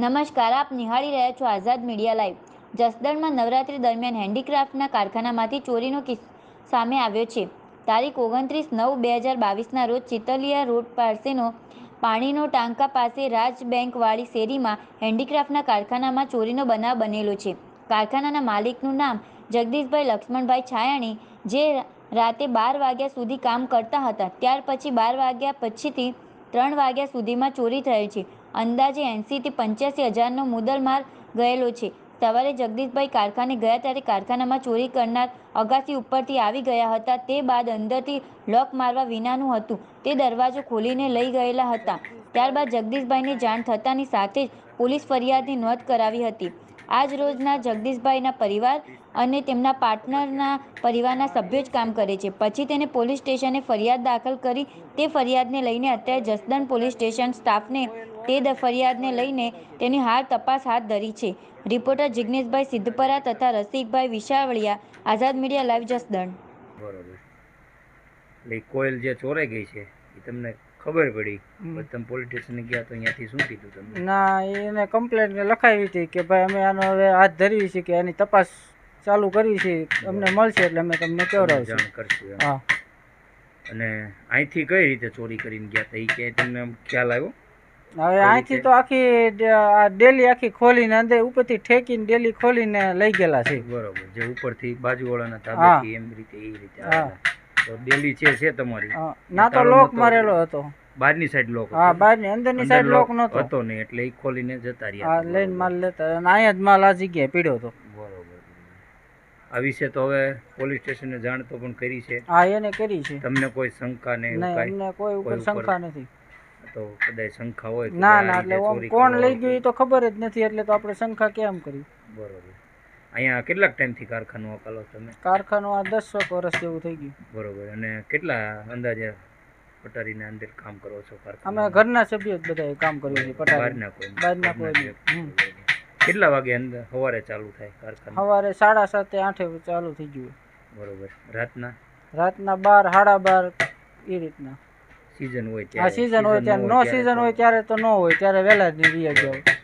નમસ્કાર, આપ નિહાળી રહ્યા છો આઝાદ મીડિયા લાઈવ. જસદણમાં નવરાત્રી દરમિયાન હેન્ડીક્રાફ્ટના કારખાનામાંથી ચોરીનો કિસ્સ સામે આવ્યો છે. તારીખ ઓગણત્રીસ નવ બે હજાર બાવીસના રોજ ચિતલિયા રોડ પાસેનો પાણીનો ટાંકા પાસે રાજ બેંકવાળી શેરીમાં હેન્ડીક્રાફ્ટના કારખાનામાં ચોરીનો બનાવ બનેલો છે. કારખાનાના માલિકનું નામ જગદીશભાઈ લક્ષ્મણભાઈ છાયાણી, જે રાતે બાર વાગ્યા સુધી કામ કરતા હતા. ત્યાર પછી બાર વાગ્યા પછીથી ત્રણ વાગ્યા સુધીમાં ચોરી થયેલ છે. અંદાજે એંસીથી પંચ્યાસી હજારનો મુદ્દલમાલ ગયેલો છે. સવારે જગદીશભાઈ કારખાને ગયા ત્યારે કારખાનામાં ચોરી કરનાર અગાસી ઉપરથી આવી ગયા હતા. તે બાદ અંદરથી લોક મારવા વિનાનું હતું. તે દરવાજો ખોલીને લઈ ગયેલા હતા. ત્યારબાદ જગદીશભાઈને જાણ થતાની સાથે જ પોલીસ ફરિયાદની નોંધ કરાવી હતી. આજ રોજના જગદીશભાઈના પરિવાર અને તેમના પાર્ટનરના પરિવારના સભ્યો જ કામ કરે છે. પછી તેને પોલીસ સ્ટેશને ફરિયાદ દાખલ કરી તે ફરિયાદને લઈને અત્યારે જસદણ પોલીસ સ્ટેશન સ્ટાફને તે દ- ફરિયાદને લઈને તેની હાલ તપાસ હાથ ધરી છે. રિપોર્ટર જિગ્નેશભાઈ સિદ્ધપરા તથા રસિકભાઈ વિશાવળિયા આઝાદ મીડિયા લાઈવ જસદણ બરોબર. એટલે ઈ કોઈલ જે ચોરાઈ ગઈ છે એ તમને ખબર પડી? તમે પોલીસ સ્ટેશને ગયા તો અહીંયાથી શું કીધું તમને? ના એને કમ્પ્લેન લખાવી હતી કે ભાઈ અમે આનો હવે હાથ ધરવી છે કે આની તપાસ ચાલુ કરવી છે અમને મળશે એટલે અમે તમને કેવડાવશું જાણ કરશું હા. અને અહીંથી કઈ રીતે ચોરી કરીને ગયા હતા? એ ક્યાંય તમને આમ ખ્યાલ આવ્યો? હવે અહીંથી તો આખી ડેલી આખી ખોલીને અંદર ઉપરથી ઠેકીને ડેલી ખોલીને લઈ ગયેલા છે. બરોબર જે ઉપરથી બાજુવાળાના ધાબેથી એમ રીતે એ રીતે તો ડેલી છે છે તમારી ના તો લોક મારેલો હતો. બહારની સાઈડ લોક હા બહારની અંદરની સાઈડ લોક નહોતો હતો નહીં એટલે એ ખોલીને જતા રહ્યા હા લઈને માલ લેતા અને અહીંયા જ માલ આ જગ્યાએ પીડ્યો હતો. બરોબર. આ વિશે તો હવે પોલીસ સ્ટેશને જાણ તો પણ કરી છે. હા એને કરી છે. તમને કોઈ શંકા ને નહીં કોઈ? કોઈ ઉપર? શંકા નથી. તો કદાચ શંખા હોય ના ના એટલે કોણ લઈ ગયું એ તો ખબર જ નથી એટલે તો આપણે શંખા કેમ કરી? બરોબર. અહીંયા કેટલાક ટાઈમથી કારખાનું અકાલો તમે? કારખાનું આ દસ વર્ષ જેવું થઈ ગયું. બરોબર. અને કેટલા અંદાજે પટારીના અંદર કામ કરો છો અમે ઘરના સભ્યો જ બધા કામ કર્યું છે પટારીના કોઈ? બહારના કોઈ. કેટલા વાગે અંદર સવારે ચાલુ થાય કારખાનું? સવારે સાડા સાતે આઠે ચાલુ થઈ ગયું. બરોબર. રાતના? રાતના બાર સાડા બાર એ રીતના. સીઝન હોય ત્યારે. સીઝન હોય ત્યારે. નો સીઝન હોય ત્યારે તો ન હોય ત્યારે વહેલા જ નીકળી જાવ